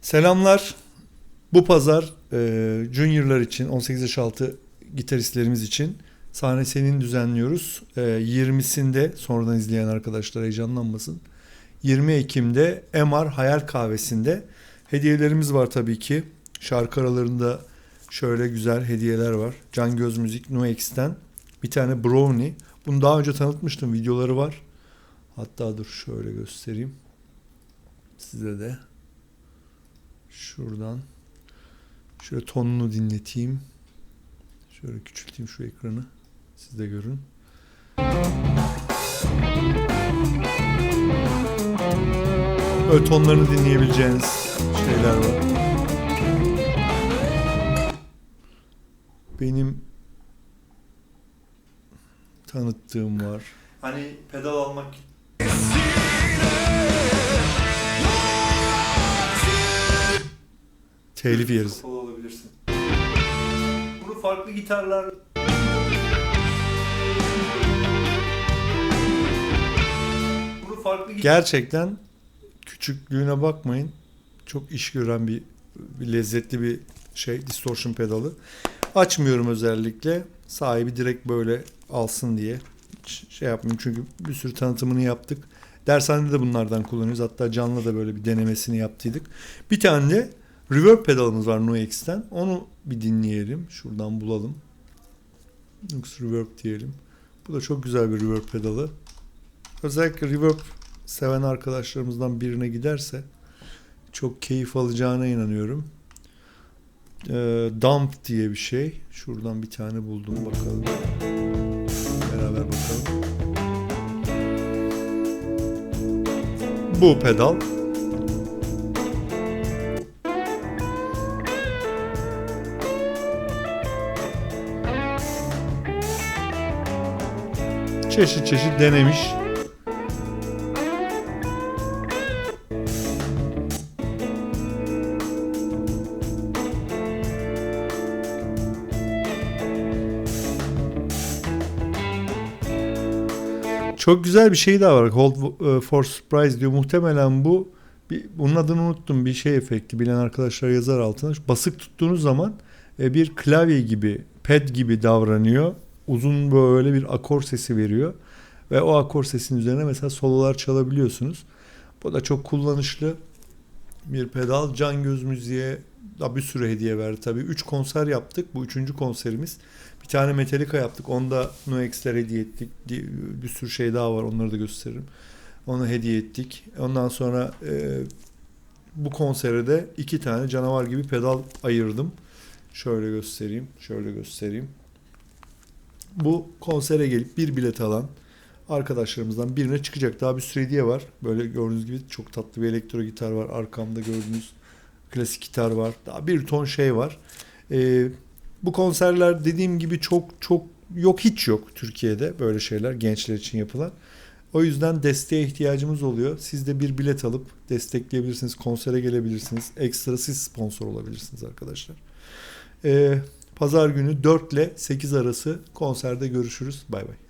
Selamlar. Bu pazar e, juniorlar için 18 yaş altı gitaristlerimiz için sahne senin düzenliyoruz. E, 20'sinde sonradan izleyen arkadaşlar heyecanlanmasın. 20 Ekim'de MR Hayal Kahvesi'nde hediyelerimiz var tabii ki. Şarkı aralarında şöyle güzel hediyeler var. Can Göz Müzik NuX'ten bir tane brownie. Bunu daha önce tanıtmıştım. Videoları var. Hatta dur şöyle göstereyim. Size de. Şuradan. Şöyle tonunu dinleteyim. Şöyle küçülteyim şu ekranı. Siz de görün. Böyle tonlarını dinleyebileceğiniz şeyler var. Benim tanıttığım var. Hani pedal almak telif yeriz. Olabilirsin. Bunu farklı gitarlar Bunu farklı Gerçekten küçüklüğüne bakmayın. Çok iş gören bir, bir lezzetli bir şey distortion pedalı. Açmıyorum özellikle. Sahibi direkt böyle alsın diye. Şey yapmıyorum çünkü bir sürü tanıtımını yaptık. Dershanede de bunlardan kullanıyoruz. Hatta canlı da böyle bir denemesini yaptıydık. Bir tane de reverb pedalımız var NoX'ten. Onu bir dinleyelim. Şuradan bulalım. Nux Reverb diyelim. Bu da çok güzel bir reverb pedalı. Özellikle reverb seven arkadaşlarımızdan birine giderse çok keyif alacağına inanıyorum. Ee, dump diye bir şey. Şuradan bir tane buldum bakalım. Beraber bakalım. Bu pedal. Çeşit çeşit denemiş. Çok güzel bir şey daha var. Hold e, for Surprise diyor. Muhtemelen bu bir, bunun adını unuttum. Bir şey efekti. Bilen arkadaşlar yazar altına. Basık tuttuğunuz zaman e, bir klavye gibi, pad gibi davranıyor. Uzun böyle bir akor sesi veriyor. Ve o akor sesinin üzerine mesela sololar çalabiliyorsunuz. Bu da çok kullanışlı bir pedal. Can Göz Müziğe da bir sürü hediye verdi tabii. 3 konser yaptık. Bu üçüncü konserimiz. Bir tane Metallica yaptık. Onu da NoX'ler hediye ettik. Bir sürü şey daha var. Onları da gösteririm. Onu hediye ettik. Ondan sonra e, bu konsere de iki tane canavar gibi pedal ayırdım. Şöyle göstereyim. Şöyle göstereyim. Bu konsere gelip bir bilet alan arkadaşlarımızdan birine çıkacak. Daha bir sürü hediye var. Böyle gördüğünüz gibi çok tatlı bir elektro gitar var. Arkamda gördüğünüz klasik gitar var. Daha bir ton şey var. Ee, bu konserler dediğim gibi çok çok yok hiç yok Türkiye'de böyle şeyler gençler için yapılan. O yüzden desteğe ihtiyacımız oluyor. Siz de bir bilet alıp destekleyebilirsiniz. Konsere gelebilirsiniz. Ekstra siz sponsor olabilirsiniz arkadaşlar. Ee, Pazar günü 4 ile 8 arası konserde görüşürüz. Bay bay.